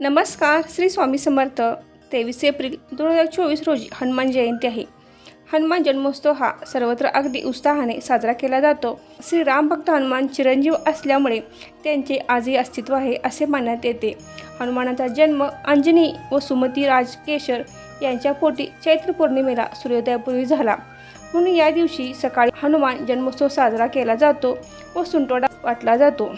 नमस्कार श्री स्वामी समर्थ. तेवीस एप्रिल दोन हजार चोवीस रोजी हनुमान जयंती आहे. हनुमान जन्मोत्सव हा सर्वत्र अगदी उत्साहाने साजरा केला जातो. श्री राम भक्त हनुमान चिरंजीव असल्यामुळे त्यांचे आजही अस्तित्व आहे असे मानण्यात येते. हनुमानाचा जन्म अंजनी व सुमती राजकेशर यांच्या पोटी चैत्र पौर्णिमेला सूर्योदयापूर्वी झाला. म्हणून या दिवशी सकाळी हनुमान जन्मोत्सव साजरा केला जातो व सुंटोडा वाटला जातो.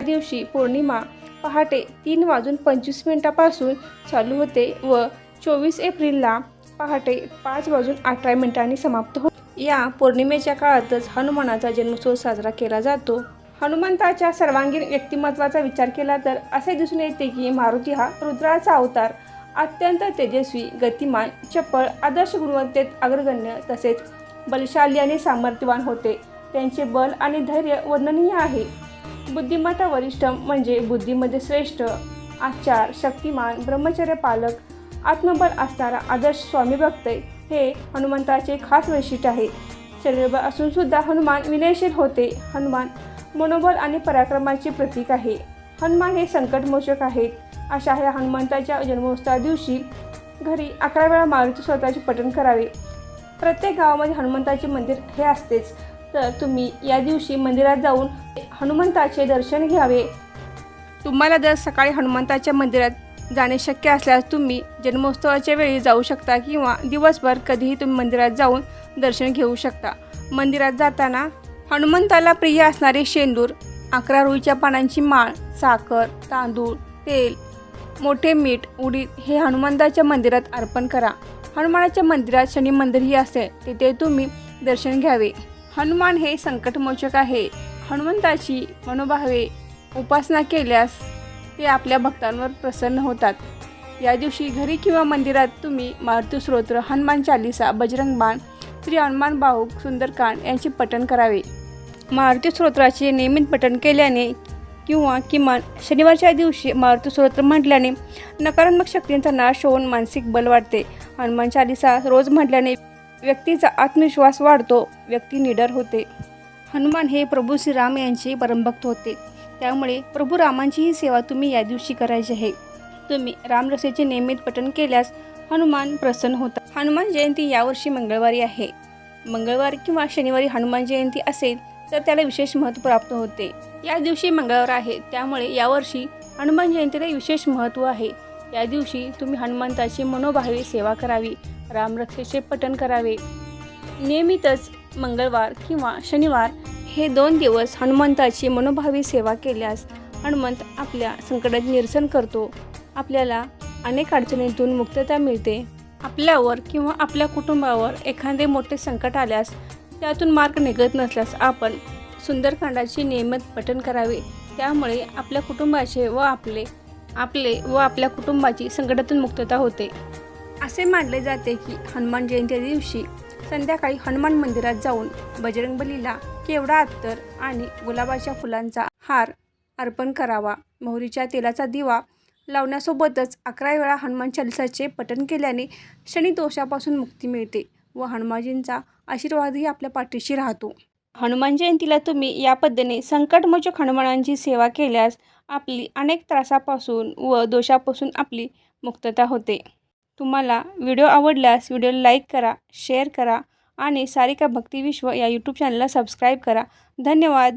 या दिवशी पौर्णिमा पहाटे तीन वाजून पंचवीस मिनिटापासून चालू होते व चोवीस एप्रिलला पहाटे पाच वाजून अठरा मिनिटांनी समाप्त हो या पौर्णिमेच्या काळातच हनुमानाचा जन्मोत्सव साजरा केला जातो. हनुमंताच्या सर्वांगीण व्यक्तिमत्वाचा विचार केला तर असे दिसून येते की मारुती हा रुद्राचा अवतार अत्यंत तेजस्वी गतिमान चपळ आदर्श गुणवत्तेत अग्रगण्य तसेच बलशाली आणि सामर्थ्यवान होते. त्यांचे बल आणि धैर्य वर्णनीय आहे. बुद्धिमत्ता वरिष्ठ म्हणजे बुद्धीमध्ये श्रेष्ठ आचार शक्तिमान ब्रह्मचर्य पालक आत्मबल असणारा आदर्श स्वामी भक्त हे हनुमंताचे खास वैशिष्ट्य आहे. शरीरबळ असून सुद्धा हनुमान विनयशील होते. हनुमान मनोबल आणि पराक्रमाचे प्रतीक आहे. हनुमान हे संकटमोचक आहेत. अशा ह्या हनुमंताच्या जन्मोत्सवा दिवशी घरी अकरा वेळा मारुती स्वतःचे पठण करावे. प्रत्येक गावामध्ये हनुमंताचे मंदिर हे असतेच. तर तुम्ही या दिवशी मंदिरात जाऊन हनुमंताचे दर्शन घ्यावे. तुम्हाला जर सकाळी हनुमंताच्या मंदिरात जाणे शक्य असल्यास तुम्ही जन्मोत्सवाच्या वेळी जाऊ शकता किंवा दिवसभर कधीही तुम्ही मंदिरात जाऊन दर्शन घेऊ शकता. मंदिरात जाताना हनुमंताला प्रिय असणारे शेंदूर अकरा रुईच्या पानांची माळ साखर तांदूळ तेल मोठे मीठ उडीद हे हनुमंताच्या मंदिरात अर्पण करा. हनुमानाच्या मंदिरात शनी मंदिरही असेल तिथे तुम्ही दर्शन घ्यावे. हनुमान हे संकटमोचक आहे. हनुमंताची मनोभावे उपासना केल्यास ते आपल्या भक्तांवर प्रसन्न होतात. या दिवशी घरी किंवा मंदिरात तुम्ही मारुती स्तोत्र हनुमान चालिसा बजरंग बाण श्री हनुमान बाहूक सुंदरकांड यांचे पठण करावे. मारुती स्तोत्राचे नियमित पठण केल्याने किंवा किमान शनिवारच्या दिवशी मारुती स्तोत्र म्हटल्याने नकारात्मक शक्तींचा नाश होऊन मानसिक बल वाढते. हनुमान चालिसा रोज म्हटल्याने व्यक्तीचा आत्मविश्वास वाढतो व्यक्ती निडर होते. हनुमान हे प्रभू श्रीराम यांचे परमभक्त होते. त्यामुळे प्रभू रामांचीही सेवा तुम्ही या दिवशी करायची आहे. तुम्ही रामरसेचे नियमित पठण केल्यास हनुमान प्रसन्न होतात. हनुमान जयंती यावर्षी मंगळवारी आहे. मंगळवार किंवा शनिवारी हनुमान जयंती असेल तर त्याला विशेष महत्त्व प्राप्त होते. या दिवशी मंगळवार आहे त्यामुळे यावर्षी हनुमान जयंतीला विशेष महत्त्व आहे. या दिवशी तुम्ही हनुमंताची मनोभावे सेवा करावी. रामरक्षेचे पठण करावे. नियमितच मंगळवार किंवा शनिवार हे दोन दिवस हनुमंताची मनोभावी सेवा केल्यास हनुमंत आपल्या संकटात निरसन करतो. आपल्याला अनेक अडचणीतून मुक्तता मिळते. आपल्यावर किंवा आपल्या कुटुंबावर एखादे मोठे संकट आल्यास त्यातून मार्ग निघत नसल्यास आपण सुंदरकांडाचे नियमित पठण करावे. त्यामुळे आपल्या कुटुंबाचे व आपले आपले व आपल्या कुटुंबाची संकटातून मुक्तता होते. असे मानले जाते की हनुमान जयंती दिवशी संध्याकाळी हनुमान मंदिरात जाऊन बजरंगबलीला केवडा अत्तर आणि गुलाबाच्या फुलांचा हार अर्पण करावा. मोहरीच्या तेलाचा दिवा लावण्यासोबतच अकरा वेळा हनुमान चालिसाचे पठण केल्याने शनी दोषापासून मुक्ती मिळते व हनुमानजींचा आशीर्वादही आपल्या पाठीशी राहतो. हनुमान जयंतीला तुम्ही या पद्धतीने संकटमोचक हनुमानांची सेवा केल्यास आपली अनेक त्रासापासून व दोषापासून आपली मुक्तता होते. तुम्हाला व्हिडिओ आवडल्यास व्हिडिओला लाईक करा शेअर करा आणि सारिका भक्तिविश्व या यूट्यूब चॅनलला सबस्क्राईब करा. धन्यवाद.